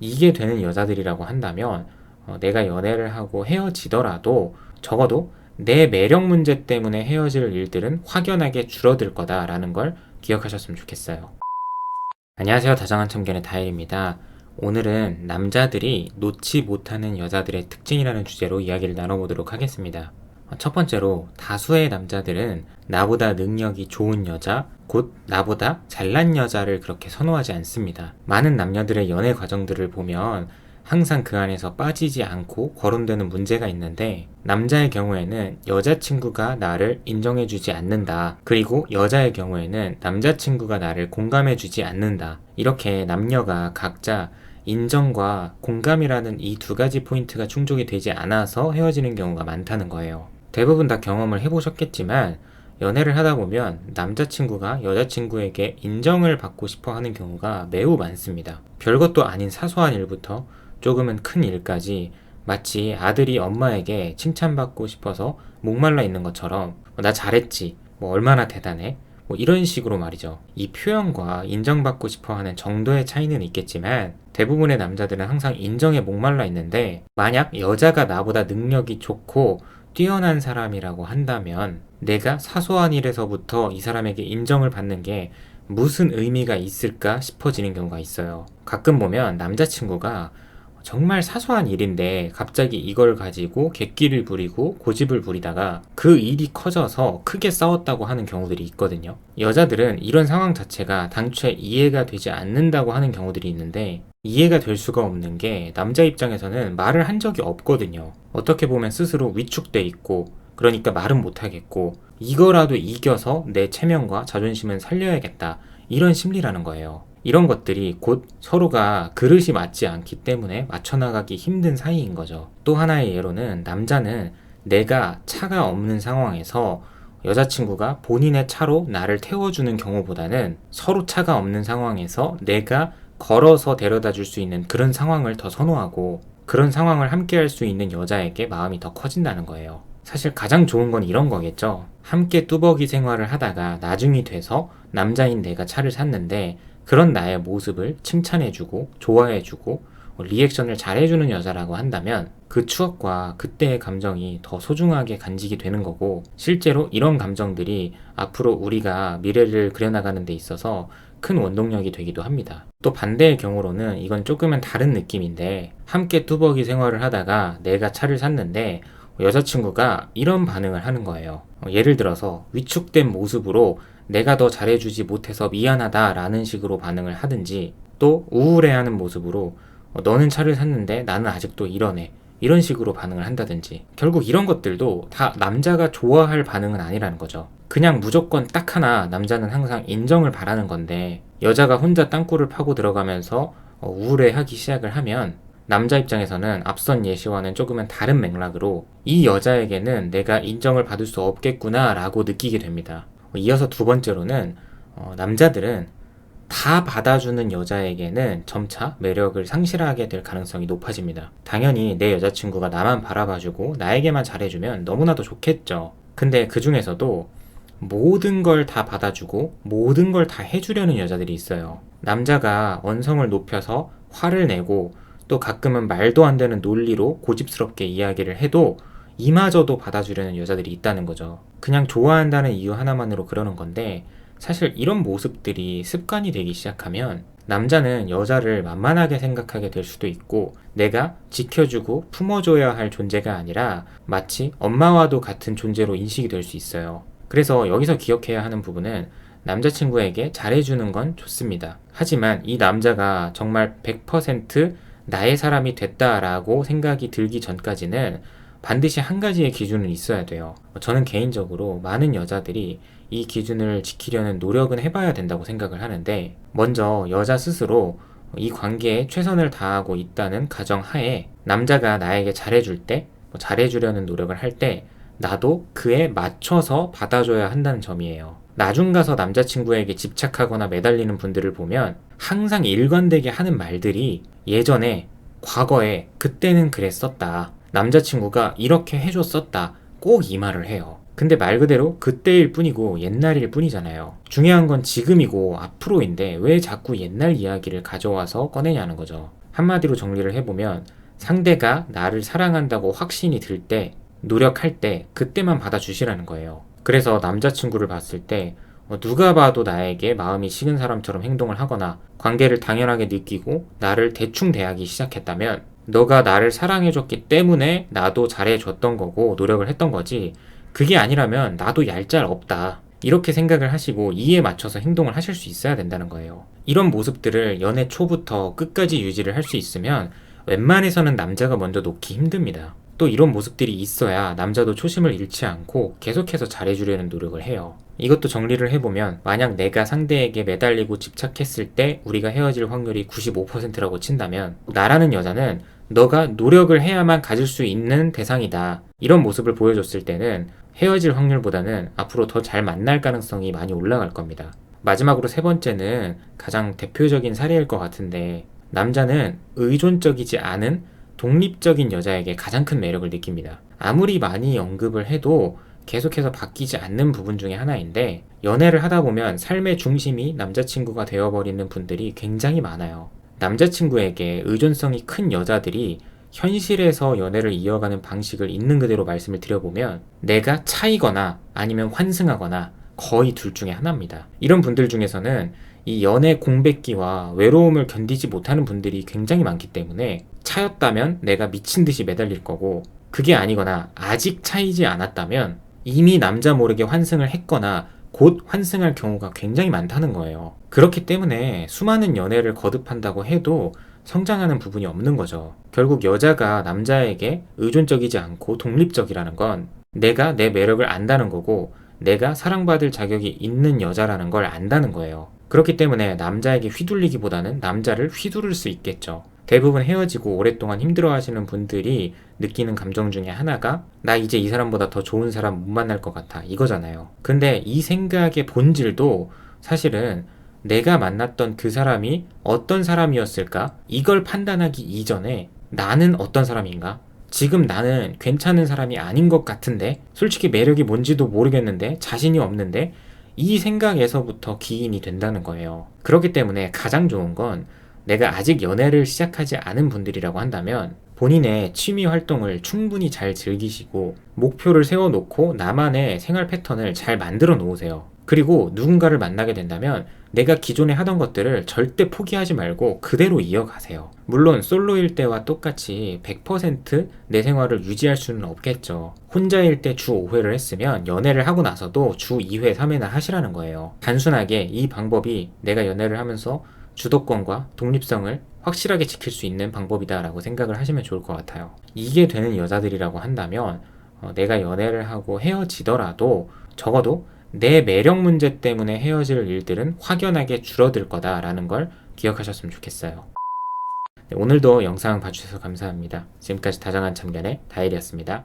이게 되는 여자들이라고 한다면 어, 내가 연애를 하고 헤어지더라도 적어도 내 매력 문제 때문에 헤어질 일들은 확연하게 줄어들 거다라는 걸 기억하셨으면 좋겠어요. 안녕하세요. 다정한 참견의 다일입니다. 오늘은 남자들이 놓지 못하는 여자들의 특징이라는 주제로 이야기를 나눠보도록 하겠습니다. 첫 번째로 다수의 남자들은 나보다 능력이 좋은 여자, 곧 나보다 잘난 여자를 그렇게 선호하지 않습니다. 많은 남녀들의 연애 과정들을 보면 항상 그 안에서 빠지지 않고 거론되는 문제가 있는데 남자의 경우에는 여자친구가 나를 인정해주지 않는다. 그리고 여자의 경우에는 남자친구가 나를 공감해주지 않는다. 이렇게 남녀가 각자 인정과 공감이라는 이 두 가지 포인트가 충족이 되지 않아서 헤어지는 경우가 많다는 거예요. 대부분 다 경험을 해보셨겠지만 연애를 하다 보면 남자친구가 여자친구에게 인정을 받고 싶어 하는 경우가 매우 많습니다. 별것도 아닌 사소한 일부터 조금은 큰 일까지 마치 아들이 엄마에게 칭찬받고 싶어서 목말라 있는 것처럼 어, 나 잘했지, 뭐 얼마나 대단해, 뭐 이런 식으로 말이죠. 이 표현과 인정받고 싶어 하는 정도의 차이는 있겠지만 대부분의 남자들은 항상 인정에 목말라 있는데 만약 여자가 나보다 능력이 좋고 뛰어난 사람이라고 한다면 내가 사소한 일에서부터 이 사람에게 인정을 받는 게 무슨 의미가 있을까 싶어지는 경우가 있어요. 가끔 보면 남자친구가 정말 사소한 일인데 갑자기 이걸 가지고 객기를 부리고 고집을 부리다가 그 일이 커져서 크게 싸웠다고 하는 경우들이 있거든요. 여자들은 이런 상황 자체가 당초에 이해가 되지 않는다고 하는 경우들이 있는데 이해가 될 수가 없는 게 남자 입장에서는 말을 한 적이 없거든요. 어떻게 보면 스스로 위축돼 있고 그러니까 말은 못하겠고 이거라도 이겨서 내 체면과 자존심은 살려야겠다 이런 심리라는 거예요. 이런 것들이 곧 서로가 그릇이 맞지 않기 때문에 맞춰나가기 힘든 사이인 거죠. 또 하나의 예로는 남자는 내가 차가 없는 상황에서 여자친구가 본인의 차로 나를 태워주는 경우보다는 서로 차가 없는 상황에서 내가 걸어서 데려다 줄 수 있는 그런 상황을 더 선호하고 그런 상황을 함께 할 수 있는 여자에게 마음이 더 커진다는 거예요. 사실 가장 좋은 건 이런 거겠죠. 함께 뚜벅이 생활을 하다가 나중이 돼서 남자인 내가 차를 샀는데 그런 나의 모습을 칭찬해주고 좋아해주고 리액션을 잘해주는 여자라고 한다면 그 추억과 그때의 감정이 더 소중하게 간직이 되는 거고 실제로 이런 감정들이 앞으로 우리가 미래를 그려나가는 데 있어서 큰 원동력이 되기도 합니다. 또 반대의 경우로는 이건 조금은 다른 느낌인데 함께 뚜벅이 생활을 하다가 내가 차를 샀는데 여자친구가 이런 반응을 하는 거예요. 예를 들어서 위축된 모습으로 내가 더 잘해주지 못해서 미안하다 라는 식으로 반응을 하든지 또 우울해하는 모습으로 어, 너는 차를 샀는데 나는 아직도 이러네. 이런 식으로 반응을 한다든지 결국 이런 것들도 다 남자가 좋아할 반응은 아니라는 거죠. 그냥 무조건 딱 하나 남자는 항상 인정을 바라는 건데 여자가 혼자 땅굴을 파고 들어가면서 어, 우울해하기 시작을 하면 남자 입장에서는 앞선 예시와는 조금은 다른 맥락으로 이 여자에게는 내가 인정을 받을 수 없겠구나 라고 느끼게 됩니다. 이어서 두 번째로는 어, 남자들은 다 받아주는 여자에게는 점차 매력을 상실하게 될 가능성이 높아집니다. 당연히 내 여자친구가 나만 바라봐주고 나에게만 잘해주면 너무나도 좋겠죠. 근데 그 중에서도 모든 걸 다 받아주고 모든 걸 다 해주려는 여자들이 있어요. 남자가 원성을 높여서 화를 내고 또 가끔은 말도 안 되는 논리로 고집스럽게 이야기를 해도 이마저도 받아주려는 여자들이 있다는 거죠. 그냥 좋아한다는 이유 하나만으로 그러는 건데 사실 이런 모습들이 습관이 되기 시작하면 남자는 여자를 만만하게 생각하게 될 수도 있고 내가 지켜주고 품어줘야 할 존재가 아니라 마치 엄마와도 같은 존재로 인식이 될 수 있어요. 그래서 여기서 기억해야 하는 부분은 남자친구에게 잘해주는 건 좋습니다. 하지만 이 남자가 정말 100% 나의 사람이 됐다라고 생각이 들기 전까지는 반드시 한 가지의 기준은 있어야 돼요. 저는 개인적으로 많은 여자들이 이 기준을 지키려는 노력은 해봐야 된다고 생각을 하는데, 먼저 여자 스스로 이 관계에 최선을 다하고 있다는 가정 하에 남자가 나에게 잘해줄 때, 뭐 잘해주려는 노력을 할 때, 나도 그에 맞춰서 받아줘야 한다는 점이에요. 나중 가서 남자친구에게 집착하거나 매달리는 분들을 보면 항상 일관되게 하는 말들이 예전에, 과거에, 그때는 그랬었다. 남자친구가 이렇게 해줬었다. 꼭 이 말을 해요. 근데 말 그대로 그때일 뿐이고 옛날일 뿐이잖아요. 중요한 건 지금이고 앞으로인데 왜 자꾸 옛날 이야기를 가져와서 꺼내냐는 거죠. 한마디로 정리를 해보면 상대가 나를 사랑한다고 확신이 들 때, 노력할 때, 그때만 받아주시라는 거예요. 그래서 남자친구를 봤을 때, 어, 누가 봐도 나에게 마음이 식은 사람처럼 행동을 하거나 관계를 당연하게 느끼고 나를 대충 대하기 시작했다면 너가 나를 사랑해줬기 때문에 나도 잘해줬던 거고 노력을 했던 거지 그게 아니라면 나도 얄짤 없다. 이렇게 생각을 하시고 이에 맞춰서 행동을 하실 수 있어야 된다는 거예요. 이런 모습들을 연애 초부터 끝까지 유지를 할 수 있으면 웬만해서는 남자가 먼저 놓기 힘듭니다. 또 이런 모습들이 있어야 남자도 초심을 잃지 않고 계속해서 잘해주려는 노력을 해요. 이것도 정리를 해보면 만약 내가 상대에게 매달리고 집착했을 때 우리가 헤어질 확률이 95%라고 친다면 나라는 여자는 너가 노력을 해야만 가질 수 있는 대상이다. 이런 모습을 보여줬을 때는 헤어질 확률보다는 앞으로 더 잘 만날 가능성이 많이 올라갈 겁니다. 마지막으로 세 번째는 가장 대표적인 사례일 것 같은데 남자는 의존적이지 않은 독립적인 여자에게 가장 큰 매력을 느낍니다. 아무리 많이 언급을 해도 계속해서 바뀌지 않는 부분 중에 하나인데 연애를 하다 보면 삶의 중심이 남자친구가 되어버리는 분들이 굉장히 많아요. 남자친구에게 의존성이 큰 여자들이 현실에서 연애를 이어가는 방식을 있는 그대로 말씀을 드려보면 내가 차이거나 아니면 환승하거나 거의 둘 중에 하나입니다. 이런 분들 중에서는 이 연애 공백기와 외로움을 견디지 못하는 분들이 굉장히 많기 때문에 차였다면 내가 미친 듯이 매달릴 거고 그게 아니거나 아직 차이지 않았다면 이미 남자 모르게 환승을 했거나 곧 환승할 경우가 굉장히 많다는 거예요. 그렇기 때문에 수많은 연애를 거듭한다고 해도 성장하는 부분이 없는 거죠. 결국 여자가 남자에게 의존적이지 않고 독립적이라는 건 내가 내 매력을 안다는 거고 내가 사랑받을 자격이 있는 여자라는 걸 안다는 거예요. 그렇기 때문에 남자에게 휘둘리기보다는 남자를 휘두를 수 있겠죠. 대부분 헤어지고 오랫동안 힘들어 하시는 분들이 느끼는 감정 중에 하나가 나 이제 이 사람보다 더 좋은 사람 못 만날 것 같아 이거잖아요. 근데 이 생각의 본질도 사실은 내가 만났던 그 사람이 어떤 사람이었을까? 이걸 판단하기 이전에 나는 어떤 사람인가? 지금 나는 괜찮은 사람이 아닌 것 같은데 솔직히 매력이 뭔지도 모르겠는데 자신이 없는데 이 생각에서부터 기인이 된다는 거예요. 그렇기 때문에 가장 좋은 건 내가 아직 연애를 시작하지 않은 분들이라고 한다면 본인의 취미 활동을 충분히 잘 즐기시고 목표를 세워놓고 나만의 생활 패턴을 잘 만들어 놓으세요. 그리고 누군가를 만나게 된다면 내가 기존에 하던 것들을 절대 포기하지 말고 그대로 이어가세요. 물론 솔로일 때와 똑같이 100%내 생활을 유지할 수는 없겠죠. 혼자일 때 주 5회를 했으면 연애를 하고 나서도 주 2회, 3회나 하시라는 거예요. 단순하게 이 방법이 내가 연애를 하면서 주도권과 독립성을 확실하게 지킬 수 있는 방법이다라고 생각을 하시면 좋을 것 같아요. 이게 되는 여자들이라고 한다면 어, 내가 연애를 하고 헤어지더라도 적어도 내 매력 문제 때문에 헤어질 일들은 확연하게 줄어들 거다라는 걸 기억하셨으면 좋겠어요. 네, 오늘도 영상 봐주셔서 감사합니다. 지금까지 다정한 참견의 다일이었습니다.